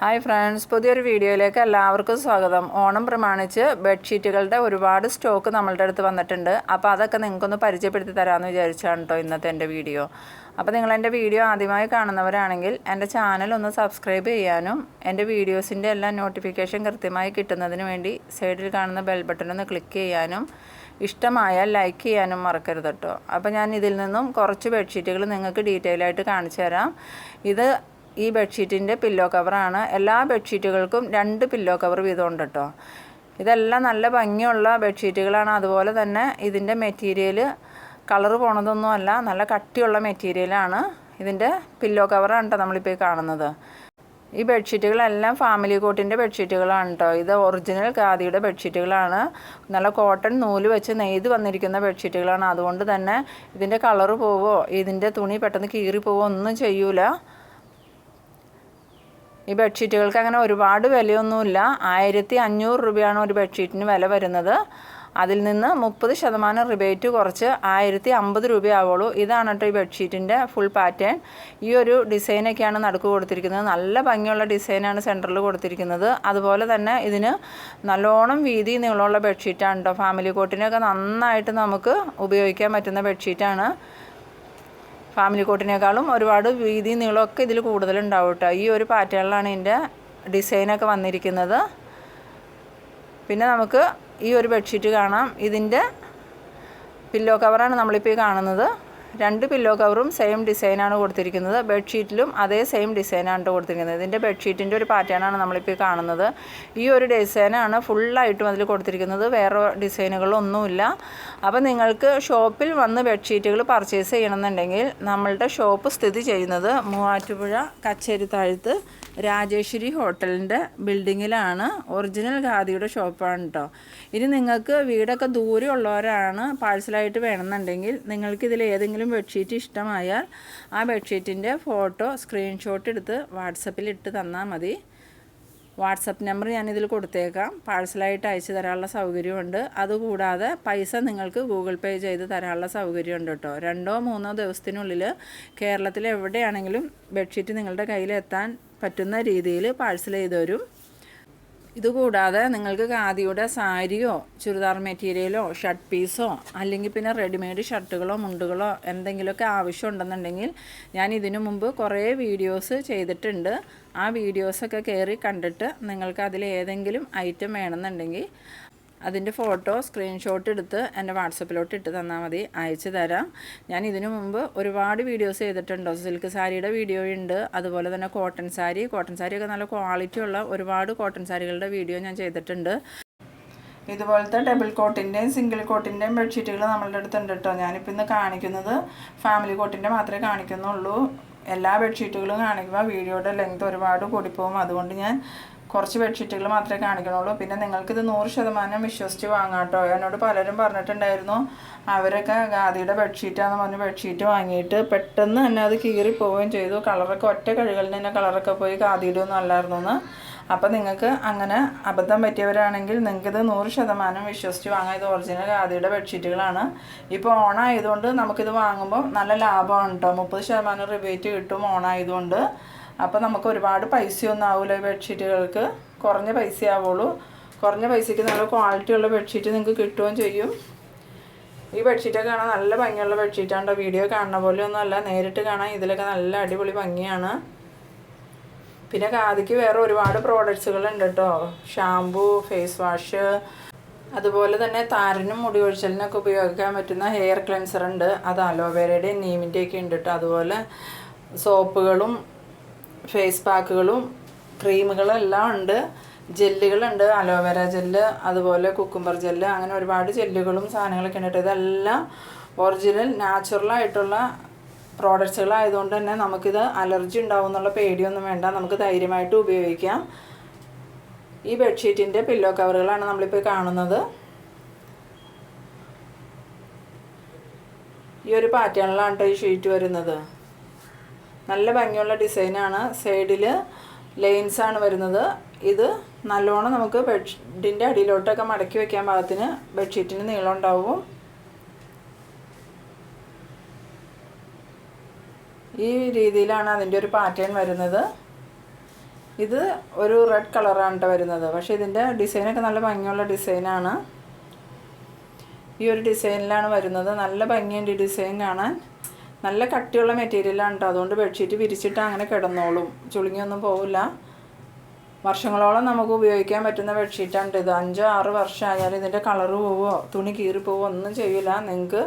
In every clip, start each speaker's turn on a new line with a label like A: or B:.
A: Hi friends പുതിയൊരു വീഡിയോയിലേക്ക് എല്ലാവർക്കും സ്വാഗതം. ഓണം പ്രമാണിച്ച് ബെഡ്ഷീറ്റുകളുടെ ഒരുപാട് സ്റ്റോക്ക് നമ്മളുടെ അടുത്ത് വന്നിട്ടുണ്ട്. അപ്പോൾ അതൊക്കെ നിങ്ങൾക്കൊന്ന് പരിചയപ്പെടുത്തി തരാമെന്ന് വിചാരിച്ചാണ് കേട്ടോ ഇന്നത്തെ എന്റെ വീഡിയോ. അപ്പോൾ നിങ്ങൾ എന്റെ വീഡിയോ ആദ്യമായി കാണുന്നവരാണെങ്കിൽ എന്റെ ചാനൽ ഒന്ന് സബ്സ്ക്രൈബ് ചെയ്യാനും എന്റെ വീഡിയോസിന്റെ എല്ലാം നോട്ടിഫിക്കേഷൻ കൃത്യമായി കിട്ടുന്നതിന് വേണ്ടി സൈഡിൽ കാണുന്ന ബെൽ ബട്ടൺ ഒന്ന് ക്ലിക്ക് ചെയ്യാനും ഇഷ്ടമായാൽ ലൈക്ക് ചെയ്യാനും മറക്കരുത് കേട്ടോ അപ്പോൾ ഞാൻ ഇതിൽ നിന്നും കുറച്ച് ബെഡ്ഷീറ്റുകൾ നിങ്ങൾക്ക് ഡീറ്റെയിൽ ആയിട്ട് കാണിച്ചു തരാം. ഇത് ഈ ബെഡ്ഷീറ്റിന്റെ പില്ലോ കവറാണ്. എല്ലാ ബെഡ്ഷീറ്റുകൾക്കും രണ്ട് പില്ലോ കവർ വീതമുണ്ട് കേട്ടോ. ഇതെല്ലാം നല്ല ഭംഗിയുള്ള ബെഡ്ഷീറ്റുകളാണ്. അതുപോലെ തന്നെ ഇതിന്റെ മെറ്റീരിയൽ കളർ പോണതൊന്നുമല്ല നല്ല കട്ടിയുള്ള മെറ്റീരിയലാണ് ഇതിന്റെ പില്ലോ കവറാണ് കേട്ടോ നമ്മളിപ്പോൾ കാണുന്നത്. ഈ ബെഡ്ഷീറ്റുകളെല്ലാം ഫാമിലി കോട്ടിന്റെ ബെഡ്ഷീറ്റുകളാണ് കേട്ടോ. ഇത് ഒറിജിനൽ ഖാദിയുടെ ബെഡ്ഷീറ്റുകളാണ്. നല്ല കോട്ടൺ നൂൽ വെച്ച് നെയ്ത് വന്നിരിക്കുന്ന ബെഡ്ഷീറ്റുകളാണ്. അതുകൊണ്ട് തന്നെ ഇതിന്റെ കളറ് പോവോ ഇതിന്റെ തുണി പെട്ടെന്ന് കീറിപ്പോവോ പോവോ ഒന്നും ചെയ്യൂല. ഈ ബെഡ്ഷീറ്റുകൾക്ക് അങ്ങനെ ഒരുപാട് വിലയൊന്നുമില്ല. ആയിരത്തി അഞ്ഞൂറ് രൂപയാണ് ഒരു ബെഡ്ഷീറ്റിന് വില വരുന്നത്. അതിൽ നിന്ന് മുപ്പത് ശതമാനം റിബേറ്റ് കുറച്ച് ആയിരത്തി അമ്പത് രൂപയാവുള്ളൂ. ഇതാണ് കേട്ടോ ഈ ബെഡ്ഷീറ്റിന്റെ ഫുൾ പാറ്റേൺ ഈ ഒരു ഡിസൈനൊക്കെയാണ് നടുക്ക് കൊടുത്തിരിക്കുന്നത്. നല്ല ഭംഗിയുള്ള ഡിസൈനാണ് സെന്ററിൽ കൊടുത്തിരിക്കുന്നത്. അതുപോലെ തന്നെ ഇതിന് നല്ലോണം വീതി നീളമുള്ള ബെഡ്ഷീറ്റാണ് കേട്ടോ. ഫാമിലി കോട്ടിനൊക്കെ നന്നായിട്ട് നമുക്ക് ഉപയോഗിക്കാൻ പറ്റുന്ന ബെഡ്ഷീറ്റാണ്. ഫാമിലി കോട്ടിനേക്കാളും ഒരുപാട് വീതി നീളമൊക്കെ ഇതിൽ കൂടുതലുണ്ടാവും കേട്ടോ ഈ ഒരു പാറ്റേണിലാണ് ഇതിന്റെ ഡിസൈനൊക്കെ വന്നിരിക്കുന്നത്. പിന്നെ നമുക്ക് ഈ ഒരു ബെഡ്ഷീറ്റ് കാണാം. ഇതിന്റെ പില്ലോ കവറാണ് നമ്മളിപ്പോൾ ഈ കാണുന്നത്. രണ്ട് പില്ലോ കവറും സെയിം ഡിസൈനാണ് കൊടുത്തിരിക്കുന്നത്. ബെഡ്ഷീറ്റിലും അതേ സെയിം ഡിസൈനാണ് കൊടുത്തിരിക്കുന്നത്. ഇതിന്റെ ബെഡ്ഷീറ്റിന്റെ ഒരു പാറ്റേണാണ് നമ്മളിപ്പോൾ കാണുന്നത്. ഈ ഒരു ഡിസൈനാണ് ഫുള്ളായിട്ടും അതിൽ കൊടുത്തിരിക്കുന്നത്. വേറെ ഡിസൈനുകളൊന്നുമില്ല അപ്പോൾ നിങ്ങൾക്ക് ഷോപ്പിൽ വന്ന് ബെഡ്ഷീറ്റുകൾ പർച്ചേസ് ചെയ്യണമെന്നുണ്ടെങ്കിൽ നമ്മളുടെ ഷോപ്പ് സ്ഥിതി ചെയ്യുന്നത് മൂവാറ്റുപുഴ കച്ചേരി താഴത്ത് രാജേശ്വരി ഹോട്ടലിന്റെ ബിൽഡിങ്ങിലാണ് ഒറിജിനൽ ഖാദിയുടെ ഷോപ്പാണ് കേട്ടോ ഇനി നിങ്ങൾക്ക് വീടൊക്കെ ദൂരെ ഉള്ളവരാണ് പാഴ്സലായിട്ട് വേണമെന്നുണ്ടെങ്കിൽ നിങ്ങൾക്ക് ഇതിൽ ഏതെങ്കിലും ബെഡ്ഷീറ്റ് ഇഷ്ടമായാൽ ആ ബെഡ്ഷീറ്റിന്റെ ഫോട്ടോ സ്ക്രീൻഷോട്ട് എടുത്ത് വാട്സപ്പിൽ ഇട്ട് തന്നാൽ മതി. വാട്സപ്പ് നമ്പർ ഞാനിതിൽ കൊടുത്തേക്കാം. പാഴ്സലായിട്ട് അയച്ചു തരാനുള്ള സൗകര്യമുണ്ട്. അതുകൂടാതെ പൈസ നിങ്ങൾക്ക് ഗൂഗിൾ പേ ചെയ്ത് തരാനുള്ള സൗകര്യമുണ്ട് കേട്ടോ. രണ്ടോ മൂന്നോ ദിവസത്തിനുള്ളിൽ കേരളത്തിൽ എവിടെയാണെങ്കിലും ബെഡ്ഷീറ്റ് നിങ്ങളുടെ കയ്യിലെത്താൻ പറ്റുന്ന രീതിയിൽ പാഴ്സൽ ചെയ്തു തരും. ഇതുകൂടാതെ നിങ്ങൾക്ക് ഖാദിയുടെ സാരിയോ ചുരിദാർ മെറ്റീരിയലോ ഷർട്ട് പീസോ അല്ലെങ്കിൽ പിന്നെ റെഡിമെയ്ഡ് ഷർട്ടുകളോ മുണ്ടുകളോ എന്തെങ്കിലുമൊക്കെ ആവശ്യമുണ്ടെന്നുണ്ടെങ്കിൽ ഞാൻ ഇതിനു മുമ്പ് കുറേ വീഡിയോസ് ചെയ്തിട്ടുണ്ട്. ആ വീഡിയോസൊക്കെ കയറി കണ്ടിട്ട് നിങ്ങൾക്ക് അതിൽ ഏതെങ്കിലും ഐറ്റം വേണമെന്നുണ്ടെങ്കിൽ അതിന്റെ ഫോട്ടോ സ്ക്രീൻഷോട്ട് എടുത്ത് എന്റെ വാട്സപ്പിലോട്ട് ഇട്ട് തന്നാൽ മതി അയച്ചു തരാം. ഞാൻ ഇതിനു മുമ്പ് ഒരുപാട് വീഡിയോസ് ചെയ്തിട്ടുണ്ടോ? സിൽക്ക് സാരിയുടെ വീഡിയോ ഉണ്ട് അതുപോലെ തന്നെ കോട്ടൺ സാരി. കോട്ടൺ സാരിയൊക്കെ നല്ല ക്വാളിറ്റി ഉള്ള ഒരുപാട് കോട്ടൺ സാരികളുടെ വീഡിയോ ഞാൻ ചെയ്തിട്ടുണ്ട്. ഇതുപോലത്തെ ഡബിൾ കോട്ടിന്റെയും സിംഗിൾ കോട്ടിന്റെയും ബെഡ്ഷീറ്റുകൾ നമ്മളുടെ അടുത്തുണ്ട് കേട്ടോ ഞാനിപ്പോൾ ഇന്ന് കാണിക്കുന്നത് ഫാമിലി കോട്ടിന്റെ മാത്രമേ കാണിക്കുന്നുള്ളൂ. എല്ലാ ബെഡ്ഷീറ്റുകളും കാണിക്കുമ്പോൾ വീഡിയോയുടെ ലെങ്ത് ഒരുപാട് കൂടിപ്പോകും. അതുകൊണ്ട് ഞാൻ കുറച്ച് ബെഡ്ഷീറ്റുകൾ മാത്രമേ കാണിക്കണുള്ളൂ. പിന്നെ നിങ്ങൾക്കിത് നൂറ് ശതമാനം വിശ്വസിച്ച് വാങ്ങാം കേട്ടോ എന്നോട് പലരും പറഞ്ഞിട്ടുണ്ടായിരുന്നു അവരൊക്കെ ഗാദിയുടെ ബെഡ്ഷീറ്റാണെന്ന് പറഞ്ഞ് ബെഡ്ഷീറ്റ് വാങ്ങിയിട്ട് പെട്ടെന്ന് തന്നെ അത് കീറി പോവുകയും ചെയ്തു. കളറൊക്കെ ഒറ്റ കഴുകളിൽ തന്നെ കളറൊക്കെ പോയി ഗാദിയുടെ ഒന്നും അല്ലായിരുന്നു എന്ന് അപ്പോൾ നിങ്ങൾക്ക് അങ്ങനെ അബദ്ധം പറ്റിയവരാണെങ്കിൽ നിങ്ങൾക്കിത് നൂറ് ശതമാനം വിശ്വസിച്ച് വാങ്ങാം. ഇത് ഒറിജിനൽ ഖാദിയുടെ ബെഡ്ഷീറ്റുകളാണ് ഇപ്പോൾ ഓണായതുകൊണ്ട് നമുക്കിത് വാങ്ങുമ്പോൾ നല്ല ലാഭമാണ് കേട്ടോ മുപ്പത് ശതമാനം റിബേറ്റ് കിട്ടും ഓണായതുകൊണ്ട്. അപ്പോൾ നമുക്ക് ഒരുപാട് പൈസയൊന്നും ആവില്ല ബെഡ്ഷീറ്റുകൾക്ക്. കുറഞ്ഞ പൈസ ആവുള്ളൂ കുറഞ്ഞ പൈസയ്ക്ക് നല്ല ക്വാളിറ്റി ഉള്ള ബെഡ്ഷീറ്റ് നിങ്ങൾക്ക് കിട്ടുകയും ചെയ്യും. ഈ ബെഡ്ഷീറ്റൊക്കെ കാണാൻ നല്ല ഭംഗിയുള്ള ബെഡ്ഷീറ്റാണ് വീഡിയോ കാണുന്ന പോലെ അല്ല. നേരിട്ട് കാണാൻ ഇതിലൊക്കെ നല്ല അടിപൊളി ഭംഗിയാണ്. പിന്നെ കാതിക്ക് വേറെ ഒരുപാട് പ്രോഡക്ട്സുകളുണ്ട് കേട്ടോ ഷാമ്പു ഫേസ് വാഷ് അതുപോലെ തന്നെ താരനും മുടി ഒഴിച്ചലിനൊക്കെ ഉപയോഗിക്കാൻ പറ്റുന്ന ഹെയർ ക്ലെൻസർ ഉണ്ട്. അത് അലോവേരയുടെയും നീമിന്റെയൊക്കെ ഉണ്ട് കേട്ടോ അതുപോലെ സോപ്പുകളും ഫേസ് പാക്കുകളും ക്രീമുകളും എല്ലാം ഉണ്ട്. ജെല്ലുകളുണ്ട്. അലോവേര ജെല്ല് അതുപോലെ കുക്കുംബർ ജെല്ല് അങ്ങനെ ഒരുപാട് ജെല്ലുകളും സാധനങ്ങളൊക്കെ ഉണ്ട്. ഇതെല്ലാം ഒറിജിനൽ നാച്ചുറലായിട്ടുള്ള പ്രോഡക്റ്റ്സുകളായതുകൊണ്ട് തന്നെ നമുക്കിത് അലർജി ഉണ്ടാവും എന്നുള്ള പേടിയൊന്നും വേണ്ട. നമുക്ക് ധൈര്യമായിട്ട് ഉപയോഗിക്കാം. ഈ ബെഡ്ഷീറ്റിന്റെ പില്ലോ കവറുകളാണ് നമ്മളിപ്പോൾ കാണുന്നത്. ഈ ഒരു പാറ്റേണിലാണ് കേട്ടോ ഈ ഷീറ്റ് വരുന്നത്. നല്ല ഭംഗിയുള്ള ഡിസൈനാണ്. സൈഡിൽ ലൈൻസാണ് വരുന്നത്. ഇത് നല്ലോണം നമുക്ക് ബെഡ്ഷീറ്റിന്റെ അടിയിലോട്ടൊക്കെ മടക്കി വെക്കാൻ പാകത്തിന് ബെഡ്ഷീറ്റിന് നീളം ഉണ്ടാവും. ഈ രീതിയിലാണ് അതിന്റെ ഒരു പാറ്റേൺ വരുന്നത്. ഇത് ഒരു റെഡ് കളറാണ് കേട്ടോ വരുന്നത്. പക്ഷേ ഇതിന്റെ ഡിസൈനൊക്കെ നല്ല ഭംഗിയുള്ള ഡിസൈനാണ്. ഈ ഒരു ഡിസൈനിലാണ് വരുന്നത്. നല്ല ഭംഗിയുണ്ട് ഈ ഡിസൈൻ കാണാൻ. നല്ല കട്ടിയുള്ള മെറ്റീരിയലാണ് കേട്ടോ അതുകൊണ്ട് ബെഡ്ഷീറ്റ് വിരിച്ചിട്ട് അങ്ങനെ കിടന്നോളും. ചുളുങ്ങിയൊന്നും പോവില്ല. വർഷങ്ങളോളം നമുക്ക് ഉപയോഗിക്കാൻ പറ്റുന്ന ബെഡ്ഷീറ്റാണ് ഇത്. അഞ്ചോ ആറ് വർഷമായാലും ഇതിന്റെ കളർ പോവോ തുണി കീറി പോവുമോ ഒന്നും ചെയ്യില്ല നിങ്ങൾക്ക്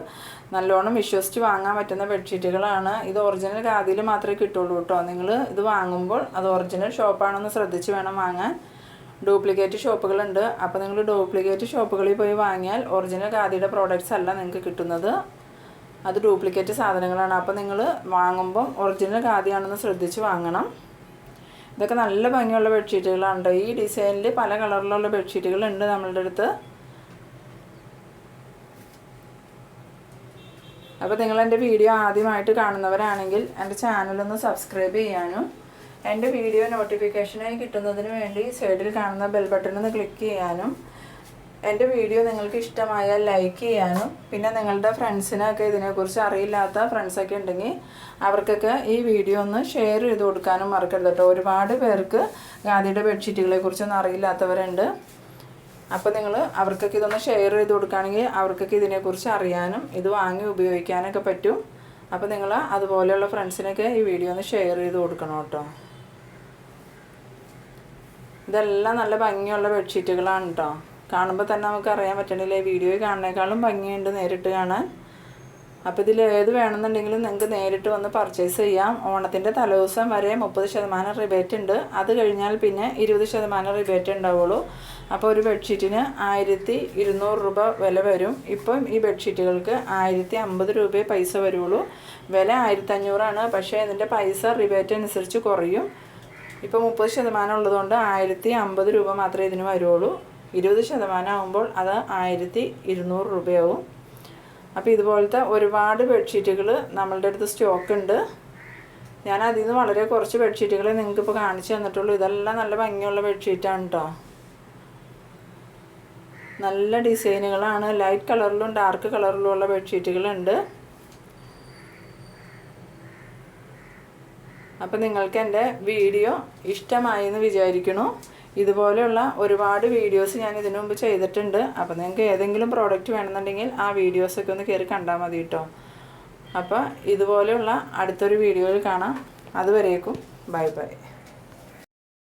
A: നല്ലോണം വിശ്വസിച്ച് വാങ്ങാൻ പറ്റുന്ന ബെഡ്ഷീറ്റുകളാണ് ഇത് ഒറിജിനൽ ഖാദിയിൽ മാത്രമേ കിട്ടുള്ളൂ കേട്ടോ നിങ്ങൾ ഇത് വാങ്ങുമ്പോൾ അത് ഒറിജിനൽ ഷോപ്പാണെന്ന് ശ്രദ്ധിച്ച് വേണം വാങ്ങാൻ. ഡ്യൂപ്ലിക്കേറ്റ് ഷോപ്പുകളുണ്ട് അപ്പോൾ നിങ്ങൾ ഡ്യൂപ്ലിക്കേറ്റ് ഷോപ്പുകളിൽ പോയി വാങ്ങിയാൽ ഒറിജിനൽ ഖാദിയുടെ പ്രോഡക്റ്റ്സ് അല്ല നിങ്ങൾക്ക് കിട്ടുന്നത്. അത് ഡ്യൂപ്ലിക്കേറ്റ് സാധനങ്ങളാണ്. അപ്പോൾ നിങ്ങൾ വാങ്ങുമ്പോൾ ഒറിജിനൽ ഖാദിയാണെന്ന് ശ്രദ്ധിച്ച് വാങ്ങണം. ഇതൊക്കെ നല്ല ഭംഗിയുള്ള ബെഡ്ഷീറ്റുകളാണ് ഈ ഡിസൈനിൽ പല കളറിലുള്ള ബെഡ്ഷീറ്റുകളുണ്ട് നമ്മളുടെ അടുത്ത്. അപ്പോൾ നിങ്ങൾ എന്റെ വീഡിയോ ആദ്യമായിട്ട് കാണുന്നവരാണെങ്കിൽ എന്റെ ചാനലൊന്ന് സബ്സ്ക്രൈബ് ചെയ്യാനും എന്റെ വീഡിയോ നോട്ടിഫിക്കേഷനായി കിട്ടുന്നതിന് വേണ്ടി സൈഡിൽ കാണുന്ന ബെൽ ബട്ടൺ ഒന്ന് ക്ലിക്ക് ചെയ്യാനും എന്റെ വീഡിയോ നിങ്ങൾക്ക് ഇഷ്ടമായാൽ ലൈക്ക് ചെയ്യാനും പിന്നെ നിങ്ങളുടെ ഫ്രണ്ട്സിനൊക്കെ ഇതിനെക്കുറിച്ച് അറിയില്ലാത്ത ഫ്രണ്ട്സൊക്കെ ഉണ്ടെങ്കിൽ അവർക്കൊക്കെ ഈ വീഡിയോ ഒന്ന് ഷെയർ ചെയ്ത് കൊടുക്കാനും മറക്കരുത് കേട്ടോ. ഒരുപാട് പേർക്ക് ഗാന്ധിയുടെ ബെഡ്ഷീറ്റുകളെ കുറിച്ചൊന്നും അറിയില്ലാത്തവരുണ്ട്. അപ്പോൾ നിങ്ങൾ അവർക്കൊക്കെ ഇതൊന്ന് ഷെയർ ചെയ്ത് കൊടുക്കുകയാണെങ്കിൽ അവർക്കൊക്കെ ഇതിനെക്കുറിച്ച് അറിയാനും ഇത് വാങ്ങി ഉപയോഗിക്കാനൊക്കെ പറ്റും. അപ്പോൾ നിങ്ങൾ അതുപോലെയുള്ള ഫ്രണ്ട്സിനൊക്കെ ഈ വീഡിയോ ഒന്ന് ഷെയർ ചെയ്ത് കൊടുക്കണം കേട്ടോ. ഇതെല്ലാം നല്ല ഭംഗിയുള്ള ബെഡ്ഷീറ്റുകളാണ് കേട്ടോ. കാണുമ്പോൾ തന്നെ നമുക്ക് അറിയാൻ പറ്റണില്ല? വീഡിയോ കാണുന്നേക്കാളും ഭംഗിയുണ്ട് നേരിട്ട് കാണാൻ. അപ്പോൾ ഇതിൽ ഏത് വേണമെന്നുണ്ടെങ്കിലും നിങ്ങൾക്ക് നേരിട്ട് വന്ന് പർച്ചേസ് ചെയ്യാം. ഓണത്തിന്റെ തലേദിവസം വരെ മുപ്പത് ശതമാനം റിബേറ്റ് ഉണ്ട്. അത് കഴിഞ്ഞാൽ പിന്നെ ഇരുപത് ശതമാനം റിബേറ്റ് ഉണ്ടാവുള്ളൂ. അപ്പോൾ ഒരു ബെഡ്ഷീറ്റിന് ആയിരത്തി ഇരുന്നൂറ് രൂപ വില വരും. ഇപ്പം ഈ ബെഡ്ഷീറ്റുകൾക്ക് ആയിരത്തി അമ്പത് രൂപയെ പൈസ വരുള്ളൂ. വില ആയിരത്തി അഞ്ഞൂറാണ് പക്ഷേ ഇതിന്റെ പൈസ റിബേറ്റ് അനുസരിച്ച് കുറയും. ഇപ്പോൾ മുപ്പത് ശതമാനം ഉള്ളതുകൊണ്ട് ആയിരത്തി അമ്പത് രൂപ മാത്രമേ ഇതിന് വരുള്ളൂ. ഇരുപത് ശതമാനം ആകുമ്പോൾ അത് ആയിരത്തി ഇരുന്നൂറ് രൂപയാവും. അപ്പോൾ ഇതുപോലത്തെ ഒരുപാട് ബെഡ്ഷീറ്റുകൾ നമ്മളുടെ അടുത്ത് സ്റ്റോക്ക് ഉണ്ട് ഞാൻ അതിൽ നിന്ന് വളരെ കുറച്ച് ബെഡ്ഷീറ്റുകൾ നിങ്ങൾക്ക് ഇപ്പോൾ കാണിച്ചു തന്നിട്ടുള്ളൂ. ഇതെല്ലാം നല്ല ഭംഗിയുള്ള ബെഡ്ഷീറ്റാണ് കേട്ടോ നല്ല ഡിസൈനുകളാണ്. ലൈറ്റ് കളറിലും ഡാർക്ക് കളറിലും ഉള്ള ബെഡ്ഷീറ്റുകളുണ്ട്. അപ്പോൾ നിങ്ങൾക്ക് എന്റെ വീഡിയോ ഇഷ്ടമായി എന്ന് വിചാരിക്കണു ഇതുപോലെയുള്ള ഒരുപാട് വീഡിയോസ് ഞാൻ ഇതിനു മുമ്പ് ചെയ്തിട്ടുണ്ട്. അപ്പോൾ നിങ്ങൾക്ക് ഏതെങ്കിലും പ്രോഡക്റ്റ് വേണമെന്നുണ്ടെങ്കിൽ ആ വീഡിയോസൊക്കെ ഒന്ന് കയറി കണ്ടാൽ മതി കേട്ടോ അപ്പോൾ ഇതുപോലെയുള്ള അടുത്തൊരു വീഡിയോയിൽ കാണാം. അതുവരേക്കും ബൈ ബൈ